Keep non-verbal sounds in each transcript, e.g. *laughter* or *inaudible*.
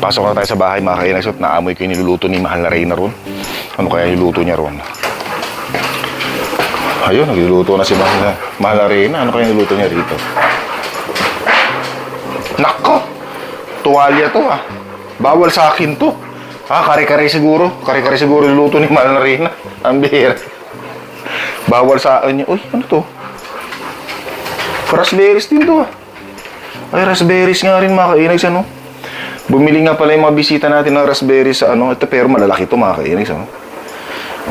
Pasok na tayo sa bahay mga kainags at naamoy ko yung niluluto ni Mahal na Reyna ron. Ano kaya niluto niya ron? Ayun, nagluluto na si Mahal na, Mahal na Reyna. Ano kaya niluto niya rito? Nako! Tuwalya to ah. Bawal sa akin to. Ah, kare-kare siguro. Kare-kare siguro niluto ni Mahal na Reyna. Ang bihira. Bawal sa akin. Uy, ano to? Raspberries din to ah. Ay, raspberries nga rin mga kainags ano. Bumili nga pala yung mga bisita natin ng raspberries sa ano. Ito pero malalaki to mga kainags ano.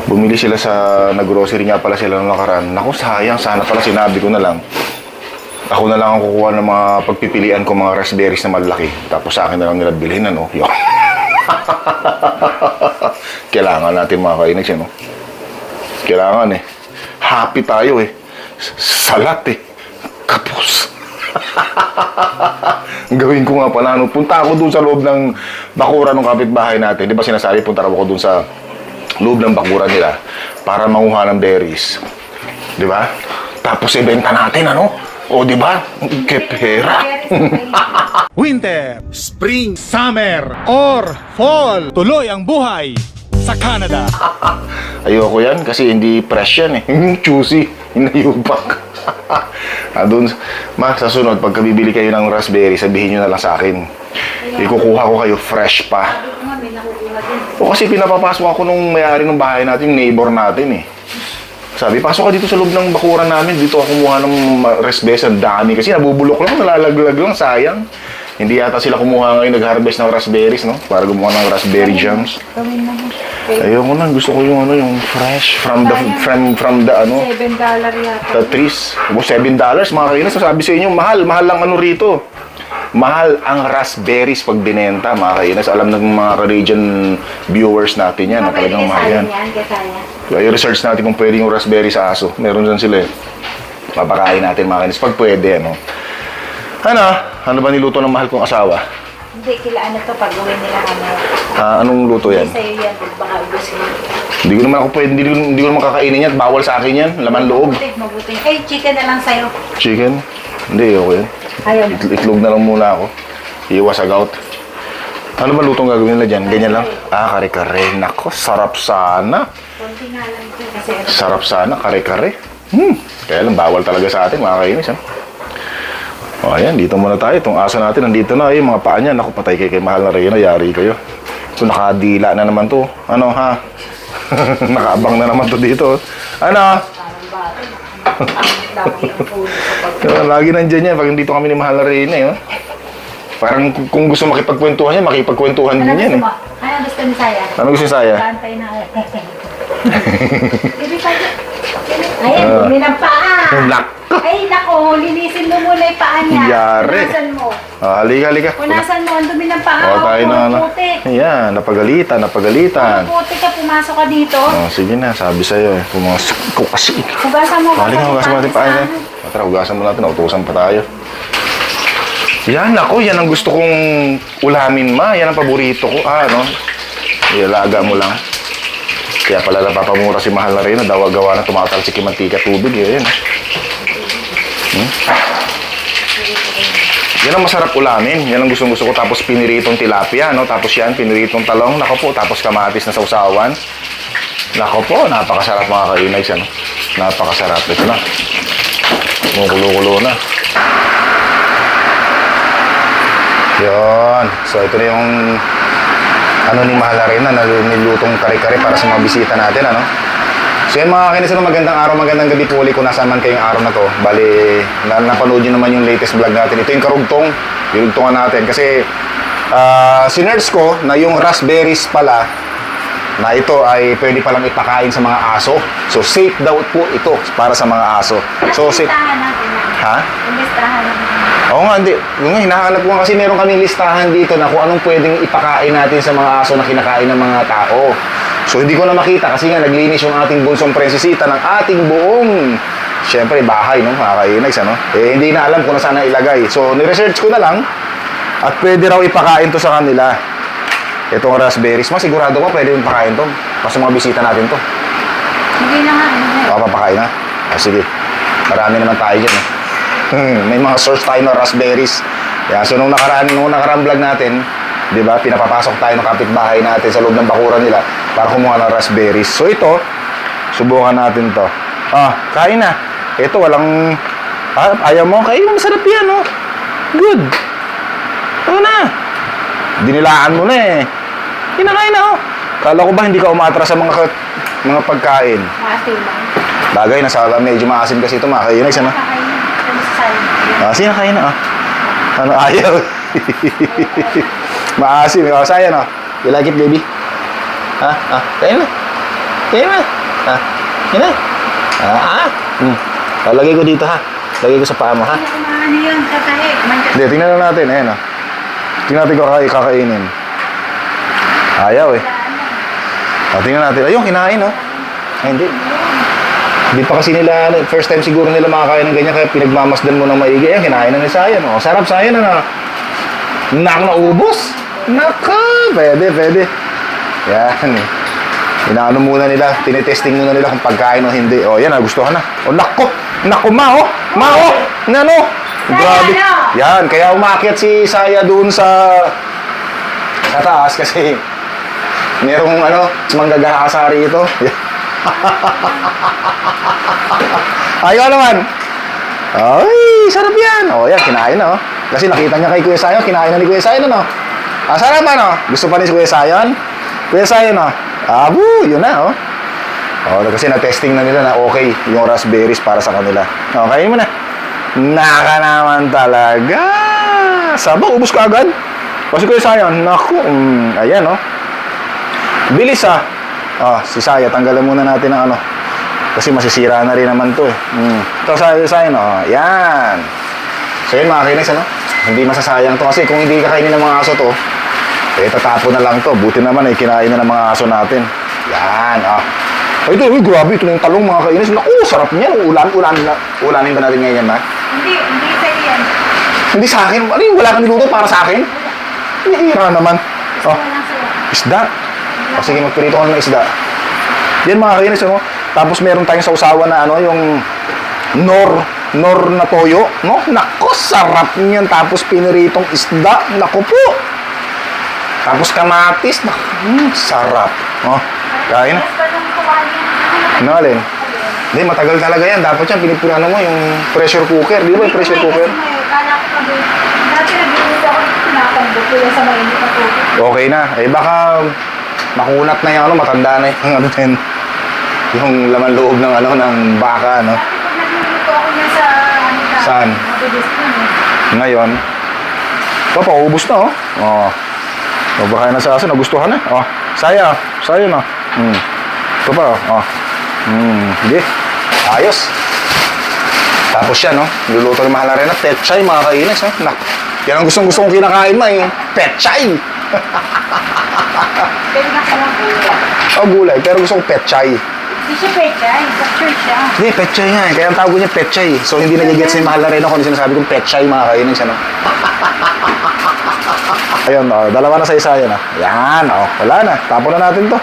Bumili sila sa naggrocery nga pala sila nung nakaraan. Naku, sayang. Sana pala sinabi ko na lang. Ako na lang ang kukuha ng mga pagpipilian ko mga raspberries na malaki. Tapos sa akin na lang nila bilhin ano. Yo. *laughs* Kailangan natin mga kainags ano. Kailangan eh. Happy tayo eh. Salat eh. *laughs* Gawin ko nga pala, no? punta ako dun sa loob ng bakura ng kapitbahay natin. Di ba sinasabi, punta ako dun sa loob ng bakura nila para manguha ng berries. Di ba? Tapos ibenta natin, ano? O, di ba? Que pera. *laughs* Winter, Spring, Summer, or Fall. Tuloy ang buhay sa Canada. *laughs* Ayoko yan kasi hindi fresh yan eh. Juicy. Hinayubak. Ah, dun, ma, sa sunod, pagka bibili kayo ng raspberry, sabihin nyo na lang sa akin. Ikukuha ko kayo fresh pa. O kasi pinapapasok ako nung may-ari ng bahay natin, yung neighbor natin eh. Sabi, pasok ka dito sa loob ng bakuran namin. Dito ako kumuha ng raspberries. Ang dami. Kasi nabubulok lang, nalalaglag lang. Sayang. Hindi yata sila kumuha ngayon nag-harvest ng raspberries, no? Para gumawa ng raspberry jams. Gawin mo. Ayoko na. Gusto ko yung ano, yung fresh. From the, from, from the ano, Seven dollar yata. the trees. O, $7 mga kainis. Sabi sa inyo, mahal. Mahal lang ano rito. Mahal ang raspberries pag binenta, mga kainis. Alam ng mga Canadian viewers natin yan. na talagang mahal yan. Kaya i-research natin kung pwede yung raspberry sa aso. Meron dyan sila eh. Papakain natin mga kainis. Pag pwede, ano. Ano? Ano ba niluto ng mahal kong asawa? Hindi, kila ano to, pag gawin nila ano. Ah, anong luto yan? Hindi sa'yo yan, baka ubusin. Hindi ko naman ako pwede, hindi, ko- hindi ko naman kakainin yan. Bawal sa akin yan. Laman loob. Mabuti, mabuti. Eh, chicken na lang sa'yo. Chicken? Hindi, okay yan. Ayaw mo. It- itlog na lang muna ako. Iwas sa gout. Ano ba lutong gagawin nila dyan? Ganyan lang? Ah, kare-kare. Nako, sarap sana. Konti nga lang ito kasi ano. Sarap sana, kare-kare. Hmm. Kaya lang, bawal talaga sa atin, mga kainis. Ha? O, ayan, dito muna tayo. Itong aso natin, nandito na. Ay, mga paa niya. Naku, patay kay, kay mahal na Reyna. Yari kayo. So, nakadila na naman to. Ano, ha? *laughs* Nakaabang na naman to dito. Ano? Kaya lagi nandiyan yan. Pag dito kami ni mahal na Reyna, eh. oh. Parang kung- gusto makipagkwentuhan yan, makipagkwentuhan Ano din yan, eh. Ano gusto ni Saya? Ano gusto ni Saya? Bantay na. *laughs* Hindi pa Ayan, bumi ng paa. Nak! Ay, nako, linisin mo muna yung paa niya. Yari. Punasan mo. Ah, halika, halika. Punasan mo, ang dumi ng paa. O, tayo na, ano. putik. Ayan, napagalitan, napagalitan. Putik ka, pumasok ka dito. Oh, sige na, sabi sa'yo eh. Pumasok ko kasi. Hugasan mo. Halika, hugasan mo natin pa yan. Tara, hugasan mo natin. Utusan pa tayo. Yan ako, yan ang gusto kong ulamin ma. Yan ang paborito ko. Ah, no? Ilaga mo lang. Kaya pala napapamura si Mahal na rin na daw gawa na tumatalsik yung mantika tubig. Eh, yan. Hmm? Yan ang masarap ulamin. Yan ang gustong gusto ko. Tapos piniritong tilapia, no? Tapos yan, piniritong talong. Nako po, tapos kamatis na sausawan. Nako po, napakasarap mga kainags. Ano? Napakasarap. Ito na. Kumukulo-kulo na. Yun. So, ito na yung ano ni Mahal rin na nilutong kare-kare para sa mga bisita natin, ano? So yun mga kinis, ano, magandang araw, magandang gabi po ulit kung nasaan man kayong araw na to. Bali, na napanood nyo naman yung latest vlog natin. Ito yung karugtong, yung natin. Kasi, ah, sinerge ko na yung raspberries pala, na ito ay pwede palang ipakain sa mga aso. So, safe daw po ito para sa mga aso. So, safe. Ha? Yung listahan natin. Oo nga, hindi. Yung nga, hinahanap ko nga kasi meron kami listahan dito na kung anong pwedeng ipakain natin sa mga aso na kinakain ng mga tao. So, hindi ko na makita kasi nga naglinis yung ating bunsong prinsesita ng ating buong, syempre, bahay, no? Mga kainags, ano? Eh, hindi na alam kung nasaan na ilagay. So, niresearch ko na lang at pwede raw ipakain to sa kanila. Itong raspberries. Mas sigurado ko pwede yung pakain to. Kasi mga bisita natin to. Hindi na nga. Papapakain na? Ah, sige. Marami naman tayo dyan. Eh. Hmm, May mga source tayo na raspberries. Yeah, so nung nakaraan, nung nakaraan vlog natin, Di ba? Pinapapasok tayo ng kapitbahay natin sa loob ng bakuran nila para kumuha ng raspberries. So ito, subukan natin to. Ah, kain na. Ito, walang... Ah, ayaw mo? Kain masarap yan, oh. Good. Ito na. Dinilaan mo na eh. Kinakain na, oh. Kala ko ba hindi ka umatras sa mga mga pagkain? Maasim lang. Bagay, nasa medyo maasim kasi ito, mga kainis, ano? Sayang? Ah, sino kain na, ah? Ano, *laughs* ayaw. Maasim, oh, sayang, oh. You like it, baby? Ha? Ah, kain na. Kain na. Ha? Kain na. Ah, ah. Hmm. Oh, lagay ko dito, ha? Lagay ko sa paa mo, ha? Ano ano yun? Hindi, tingnan lang natin. Ayan, oh. Tingnan natin kung kaka- kakainin. Ayaw, eh. Oh, tingnan natin. Ayun, kinain, oh. Ay, hindi. Hindi pa kasi nila, first time siguro nila makakain ng ganyan, kaya pinagmamasdan mo ng maigi. Ayan, kinain na ni Sayan, oh. Sarap, Sayan, ano. Nak, naubos. Naka, pwede, pwede. Yan, eh. Inaano muna nila, tinetesting muna nila kung pagkain o hindi. O, yan, nagustuhan na. O, nako, nako, ma, oh. Ma, oh. Nano. Grabe. ano? Yan, kaya umakyat si Saya doon sa sa taas kasi merong ano, manggagahasari ito. *laughs* *laughs* Ayaw naman. Ay, sarap yan. O, yan, kinain na, oh. Kasi nakita niya kay Kuya Sayon, kinain na ni Kuya Sayon, ano? Ah, sarap, ano? Gusto pa ni Kuya Sayon? Kuya Sayon, oh. Abo, yun na, oh. Oh, kasi na-testing na nila na okay yung raspberries para sa kanila. Okay mo na. Naka naman talaga. Saba, ubus ka agad. Kasi Kuya Sayon, naku, mm, ayan, oh. Bilis, ah. Oh, si Saya, tanggalan muna natin ang ano. Kasi masisira na rin naman to eh. Mm. Ito sa sa no. Yan. So yun mga kinis, ano? Hindi masasayang to kasi kung hindi kakainin ng mga aso to, eh tatapon na lang to. Buti naman eh kinain na ng mga aso natin. Yan, ah. Ay, ito, uy, grabe, ito na yung talong mga kainis. Naku, sarap niyan. Ulan, ulan, ulanin ba natin ngayon yan, ma? Hindi, hindi sa'yo yan. Hindi sa akin. Ano yung wala kang niluto para sa akin? Hihira naman. Oh, isda. O sige, magpirito ko ng isda. Yan mga kainis, ano? Tapos meron tayong sausawan na ano, yung nor, nor na toyo, no? Nako, sarap niyan. Tapos piniritong isda, nako po. Tapos kamatis, nako, mm, sarap. Oh, kain. Ano alin? Hindi, matagal talaga yan. Dapat yan, pinipurano mo yung pressure cooker. Di ba yung pressure cooker? Dati nagluluto ako tinatambok ko yan sa mainit na tubig. Okay na. Eh baka makunat na yung ano, matanda na yung *laughs* ano din. Yung laman loob ng ano, ng baka, ano. Sa ano Saan? na eh. Ngayon, ito, paubos na, oh. Oh. Mabakain na sa aso, nagustuhan na. Oh, saya, saya na. Hmm. Ito pa, oh. Hmm, hindi. Ayos. Tapos yan, no? Luluto ni Mahal Arena, petchay, mga kainis, oh. Nak, yan ang gustong gusto kong kinakain, ma, yung petchay. *laughs* Oh, gulay, pero gusto kong petchay. Hindi siya eh. Butcher siya. Hindi, petchay nga eh. Kaya ang tawag niya petchay. So, hindi nagigets ni Mahal Arena kung sinasabi kong petchay, mga kainis, ano? *laughs* Ayun, oh, dalawa na sa isa yan, ah. Yan, oh, wala na. Tapon na natin to.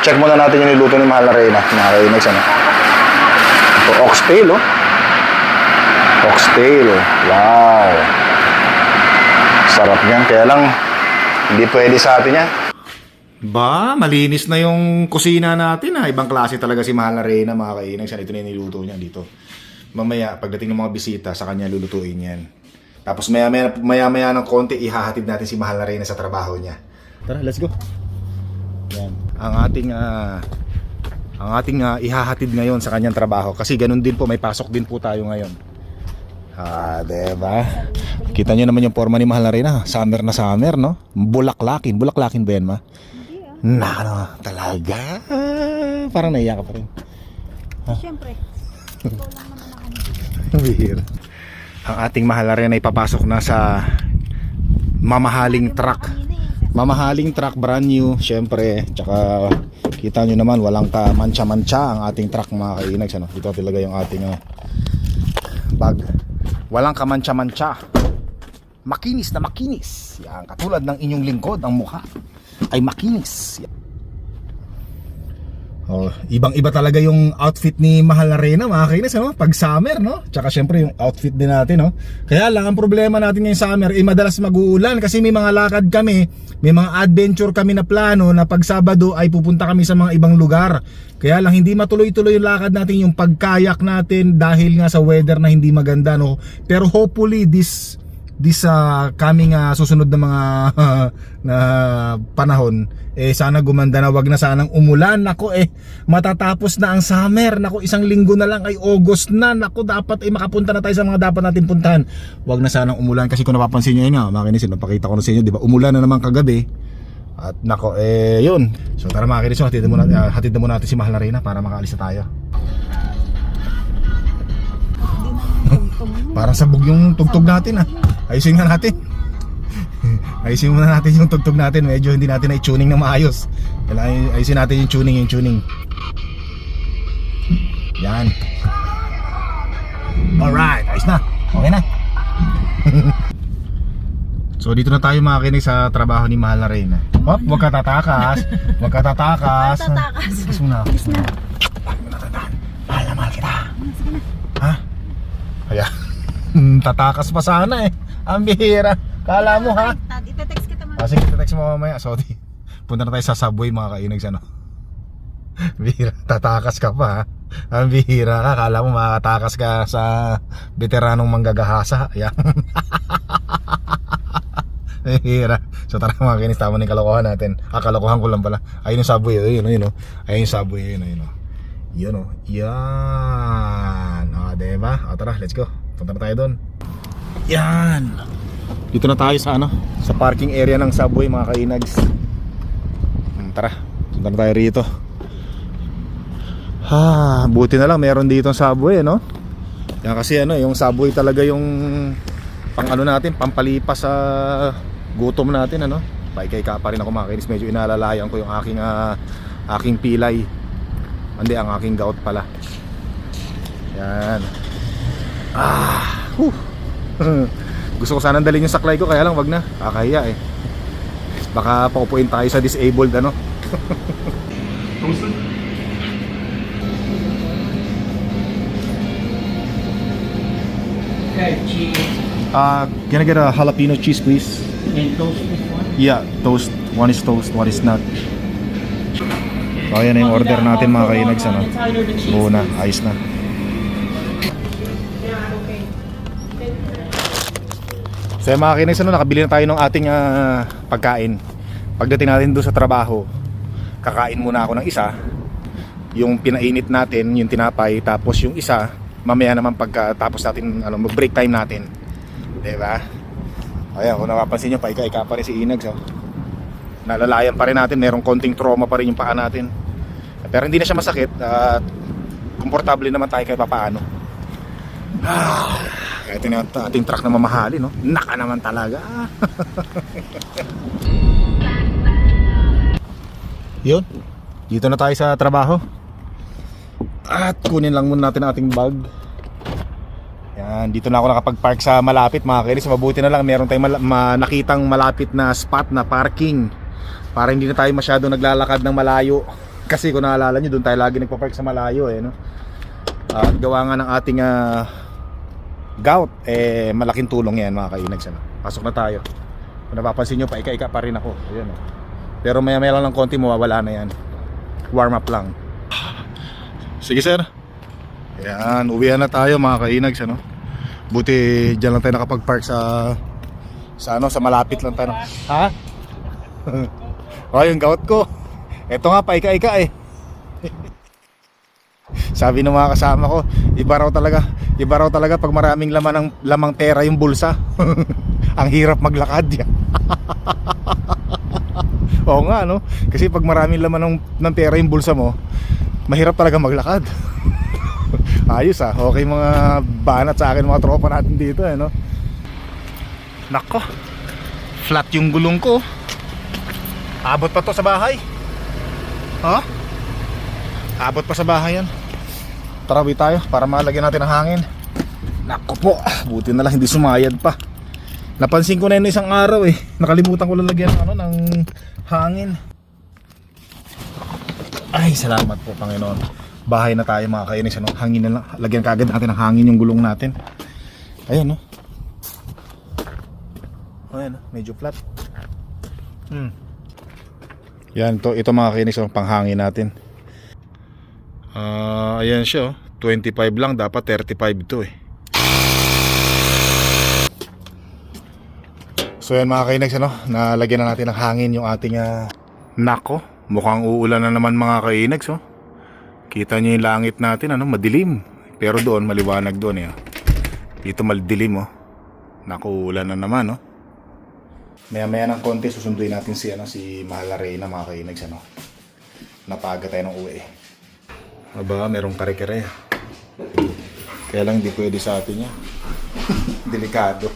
Check muna natin yung niluto ni Mahal Arena, mga kainis, ano? Ito, oxtail, oh. Oxtail. Wow. Sarap yan. Kaya lang, hindi pwede sa atin yan. Ba, malinis na yung kusina natin ha. Ibang klase talaga si Mahal na Reyna, mga kainag. Siya ito na niluto niya dito. Mamaya, pagdating ng mga bisita, sa kanya lulutuin yan. Tapos maya maya, maya, maya ng konti, ihahatid natin si Mahal na Reyna sa trabaho niya. Tara, let's go. Yan. Ang ating, ah, ang ating ah, ihahatid ngayon sa kanyang trabaho. Kasi ganun din po, may pasok din po tayo ngayon. Ah, diba? Kita nyo naman yung forma ni Mahal na Reyna. Summer na summer, no? Bulaklakin. Bulaklakin ba yan, ma? Na, ano, talaga. Parang naiyak ka pa rin. Siyempre. *laughs* Bihira. Ang ating mahal rin ay papasok na sa mamahaling truck. Mamahaling truck, brand new, syempre. Tsaka, kita nyo naman, walang ka mancha-mancha ang ating truck, mga kainags. Ano? Ito talaga yung ating ah, bag. Walang kamancha-mancha. Makinis na makinis. Yan, katulad ng inyong lingkod, ang mukha ay makinis. Oh, ibang-iba talaga yung outfit ni Mahal na Reyna, mga kainis, ano? Pag summer, no? Tsaka syempre yung outfit din natin, no? Kaya lang, ang problema natin ngayong summer, eh, madalas mag-uulan kasi may mga lakad kami, may mga adventure kami na plano na pag Sabado ay pupunta kami sa mga ibang lugar. Kaya lang, hindi matuloy-tuloy yung lakad natin, yung pagkayak natin dahil nga sa weather na hindi maganda, no? Pero hopefully, this this uh, coming uh, susunod na mga *laughs* na panahon eh sana gumanda na. Wag na sanang umulan. Nako eh matatapos na ang summer. Nako isang linggo na lang. Ay August na. Nako dapat ay makapunta na tayo sa mga dapat natin puntahan. Wag na sanang umulan kasi kung napapansin niyo nga makinis napakita ko na sa inyo di ba? Umulan na naman kagabi. At nako eh yun. So tara mga kinis hatid na muna, uh, hatid na muna natin si Mahal na Reyna para makaalis na tayo Parang sabog yung tugtog natin ah. Ayusin nga natin. *laughs* Ayusin muna natin yung tugtog natin. Medyo hindi natin na-tuning na maayos. Kailangan ayusin natin yung tuning, yung tuning. Yan. *laughs* Alright, ayos na. Okay na. *laughs* so dito na tayo makinig sa trabaho ni Mahal na Reyna. Hop, huwag ka tatakas. Huwag ka tatakas. Tatakas. Kiss mo na. Kiss na. Huwag mo natandaan. Mahal na mahal kita. Ha? Kaya, tatakas pa sana eh. Ang bihira. Kala mo ha? Ite-text kita Ah, sige, text mo mamaya. Sorry. Punta na tayo sa subway mga kainags ano. *laughs* Bihira, tatakas ka pa ha. Ang bihira ka. Kala mo makakatakas ka sa veteranong manggagahasa. Ayan. *laughs* Bihira. So tara mga kinis, tama na yung kalokohan natin. Ah, kalokohan ko lang pala. Ayun yung subway. Ayun, ayun, ayun. Ayun yung subway. Ayun, ayun. Yun o. Yan. O, diba? O, tara, let's go. Punta na tayo doon. Yan. Dito na tayo sa ano, sa parking area ng subway mga kainags. Hmm, tara, punta na tayo rito. Ha, buti na lang meron dito ang subway, no? Yan kasi ano, yung subway talaga yung pang ano natin, pampalipas sa gutom natin, ano? Paikay ka pa rin ako mga kainis, medyo inalalayan ko yung aking ah, aking pilay. Hindi, ang aking gout pala. Yan. Ah. *laughs* Gusto ko sanang dalhin yung saklay ko kaya lang wag na. Kakahiya eh. Baka paupuin tayo sa disabled ano. *laughs* Okay, cheese Uh, can I get a jalapeno cheese please? and toast this one. Yeah, toast. One is toast, one is not. So ayan na yung order natin mga kainags ano. Buo na, ayos na. So yung mga kinags ano, nakabili na tayo ng ating ah, pagkain. Pagdating natin doon sa trabaho, kakain muna ako ng isa. Yung pinainit natin, yung tinapay, tapos yung isa, mamaya naman pagkatapos natin, ano, mag-break time natin. 'Di ba? Ayan, kung napapansin nyo, paika-ika pa rin si Inags. Oh. Nalalayan pa rin natin, merong konting trauma pa rin yung paa natin. Pero hindi na siya masakit at komportable naman tayo kahit papaano. Ah, ito na ating truck na mamahali, no? Naka naman talaga. *laughs* Yun. Dito na tayo sa trabaho. At kunin lang muna natin ating bag. Yan, dito na ako nakapag-park sa malapit mga kailis. Mabuti na lang meron tayong mala- ma- nakitang malapit na spot na parking. Para hindi na tayo masyado naglalakad ng malayo. Kasi kung naalala nyo, doon tayo lagi nagpa-park sa malayo eh, no? At gawa nga ng ating ah, gout, eh malaking tulong yan mga kainags. Ano? Pasok na tayo. Kung napapansin nyo, paika-ika pa rin ako. Ayan, oh. Pero maya maya lang ng konti, mawawala na yan. Warm up lang. Sige sir. Ayan, uwihan na tayo mga kainags. Ano? Buti dyan lang tayo nakapag-park sa sa ano, sa malapit lang tayo. Ha? *laughs* oh, yung gout ko. Ito nga, paika-ika eh. *laughs* Sabi ng mga kasama ko, iba raw talaga, iba raw talaga pag maraming laman ng lamang pera yung bulsa. *laughs* Ang hirap maglakad yan. *laughs* Oo nga no, kasi pag maraming laman ng, ng pera yung bulsa mo, mahirap talaga maglakad. *laughs* Ayos ah, okay mga banat sa akin mga tropa natin dito eh no. Nako, flat yung gulong ko. Abot pa to sa bahay. Ha? Abot pa sa bahay yan. Tarawi tayo para malagyan natin ng hangin. Nako po, buti na lang hindi sumayad pa. Napansin ko na yun isang araw eh. Nakalimutan ko lalagyan ng ano ng hangin. Ay, salamat po, Panginoon. Bahay na tayo mga kainis. Ano? Hangin na lang. Lagyan kagad natin ng hangin yung gulong natin. Ayan, no? Ayan, no? medyo flat. Hmm. Yan, to, ito mga kainis, oh, panghangin natin. Ah, ayan siya, oh. 25 lang, dapat 35 to eh. So yan mga kainex, ano, nalagyan na natin ng hangin yung ating ah, nako. Mukhang uulan na naman mga kainex, oh. Kita nyo yung langit natin, ano, madilim. Pero doon, maliwanag doon, eh. oh. Dito madilim, oh. Naku, uulan na naman, oh. Maya maya ng konti, susunduin natin si, ano, si Mahala Reyna, mga kainex, ano. Napaga tayo ng uwi. Aba, merong kare-kare. Kaya lang hindi pwede sa atin yan. *laughs* Delikado.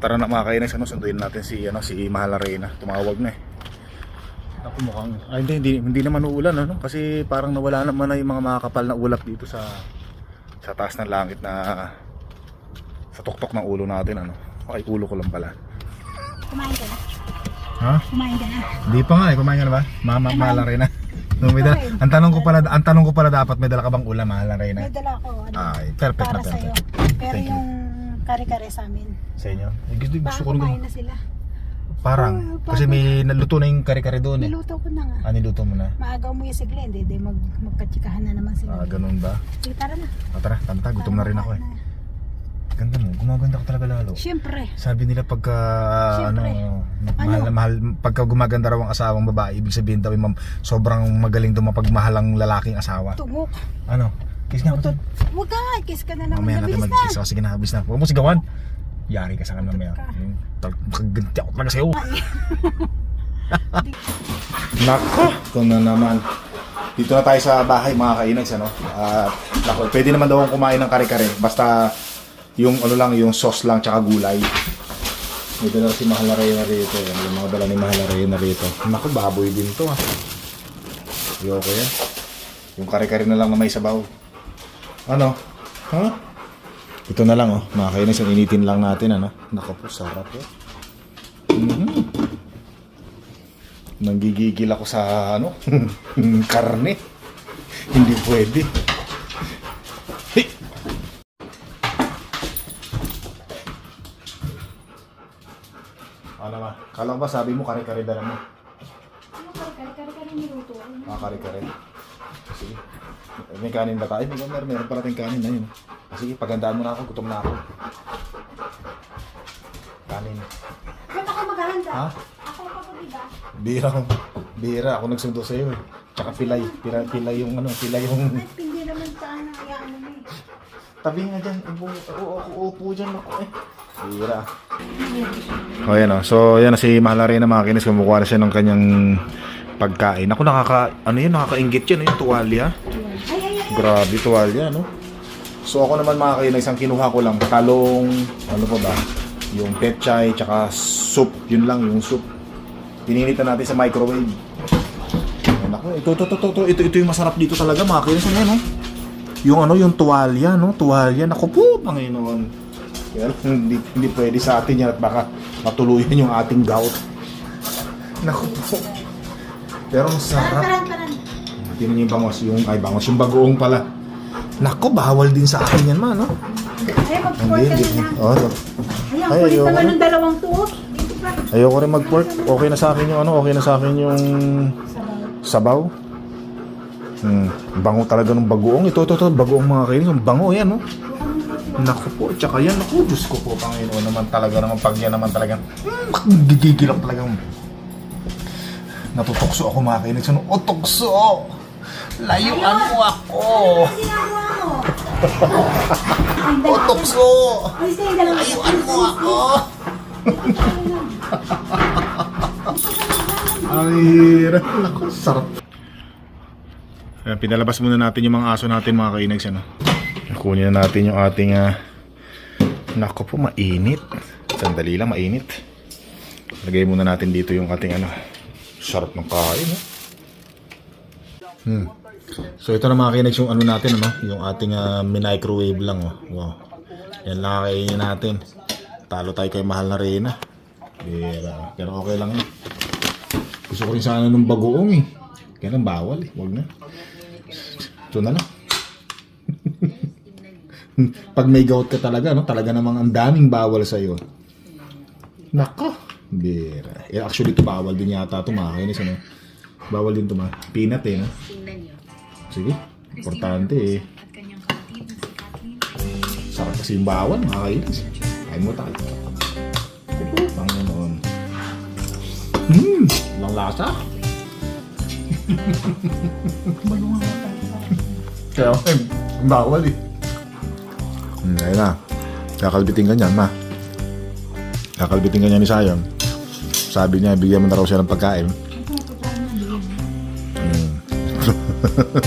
Tara na mga kainis, ano, sunduin natin si, ano, si Mahal Arena. Tumawag na eh. Ako mukhang, ay hindi, hindi, hindi naman uulan, ano? Kasi parang nawala naman na yung mga makakapal na ulap dito sa sa taas ng langit na sa tuktok ng ulo natin, ano? Ay, ulo ko lang pala. Kumain ka na. Ha? Kumain ka na. Hindi pa nga eh, kumain ka na ba? Mama, Mahal Arena. No, may dala, ang tanong ko pala, ang tanong ko pala dapat may dala ka bang ulam, Mahal Arena? May dala ko. Ano, Ay, perfect na para sa'yo. perfect. Pero Thank yung kare-kare sa amin. Sa inyo? Eh, gusto, gusto ko rin kumain na sila. Parang, Oo, kasi may naluto na yung kare-kare doon eh. Niluto ko na nga. Ah, niluto mo na. Maaga umuwi si Glenn. Di, di mag, magkatsikahan na naman sila. Ah, ganun ba? Sige, tara na. Ah, tara, tanta, gutom na rin ako eh. Ganda mo, gumaganda ka talaga lalo. Siyempre. Sabi nila pagka, ano, Siyempre. mahal na mahal, pagka gumaganda raw ang asawang babae, ibig sabihin daw, ma'am, sobrang magaling daw mapagmahal ang lalaking asawa. Tungok. Ano? Kiss nga ako Utod. Huwag ka. Kiss ka na naman. Mamaya natin mag-kiss. Oh, sige na, habis na. Huwag mo sigawan. Yari ka sa akin mamaya. Makaganti ako talaga sa'yo. *laughs* Nako, ito na naman. Dito na tayo sa bahay mga kainags, ano? At, nako, pwede naman daw akong kumain ng kare-kare. Basta, yung ano lang, yung sauce lang, tsaka gulay. May dala si Mahal na rito. Yan, yung mga dala ni Mahal na rito. Nako, baboy din to, ah. Ayoko yan. Yung kare-kare na lang na may sabaw. Ano? Ha? Ito na lang, oh. Mga kainis, initin lang natin, ano? Nako po, sarap, eh. Mhm. Nanggigigil ako sa ano, *laughs* karne. Hindi pwede. Ba? Kala ko ba sabi mo kare-kare dala mo? Ano kare-kare niluto ko? Mga kare-kare. Sige. May kanin ba tayo? Meron, meron pala tayong kanin na yun. Ah, Sige, pagandaan mo na ako. Gutom na ako. Kanin. Ba't ako maghahanda? Ha? Ako papabiga. Bira ako. Bira. Ako nagsundo sa'yo eh. Tsaka pilay. Pila, pilay yung ano. Pilay yung... At hindi naman sa ano. Kaya ano eh. Tabi nga dyan. Upo, upo, upo dyan ako eh. Bira. O yan o. So yan si Mahal rin na mga kinis. Kumukuha na siya ng kanyang pagkain. Ako nakaka... Ano yun? Nakakaingit yan. Yung tuwalya. Grabe tuwalya, no? So ako naman mga kainis, ang kinuha ko lang, talong, ano pa ba? Yung pechay, tsaka soup. Yun lang, yung soup. Pininitan natin sa microwave. Ayun ako, ito, ito, ito, ito, ito, ito yung masarap dito talaga mga kainis. Ano yan, no? Yung ano, yung tuwalya, no? Tuwalya. Naku po, Panginoon. Kaya lang, *laughs* hindi, hindi pwede sa atin yan at baka matuluyan yung ating gout. Naku po. Pero masarap. Paran, paran. Tingnan niyo yung bangos, yung ay bangos, yung bagoong pala. Nako, bawal din sa akin yan, man, no? Ay, mag-pork Hindi, ka hindi. na. Oh, no. Ay, ang Ay, kulit ayoko naman na. ng dalawang tuo. Dito pa. Ayoko rin mag-pork. Okay na sa akin yung ano, okay na sa akin yung sabaw. Hmm, bango talaga ng bagoong. Ito, ito, ito, bagoong mga kainis. Ang bango yan, no? Naku po, tsaka yan, naku, Diyos ko po, Panginoon naman talaga naman, pag yan naman talagang, hmm, gigigil ako talagang, natutokso ako mga kainis. Ano, o, tukso! Layuan mo ako! Ginagawa mo. O, tukso! Layuan mo ako! Ang hirap. Naku, sarap. Pinalabas muna natin yung mga aso natin mga kainags. Ano? Kunin na natin yung ating... ah, Naku po, mainit. Sandali lang, mainit. Lagay muna natin dito yung ating ano. Sarap ng kain. Eh. Hmm. So ito na mga kainags yung ano natin. Ano? Yung ating ah, microwave lang. Oh. Wow. Yan lang kakainin natin. Talo tayo kay mahal na Reyna. Pero, pero okay lang yun. Gusto ko rin sana ng bagoong eh. Kaya lang bawal eh. Huwag na. Ito na lang. Pag may gout ka talaga, no? Talaga namang ang daming bawal sa'yo. Nako. Bira. Eh, actually, ito bawal din yata ito mga kainis, ano? Bawal din ito mga. Peanut eh, no? Sige. Importante eh. Sarap kasi yung bawal, mga kainis. Kain mo tayo. Panginoon. Hmm, lang lasa. Kaya eh, bawal eh. Hmm, ayun na. Kakalbitin ka niyan, ma. Kakalbitin ka niyan ni Sayang. Sabi niya, bigyan mo na raw siya ng pagkain. Hmm. *laughs*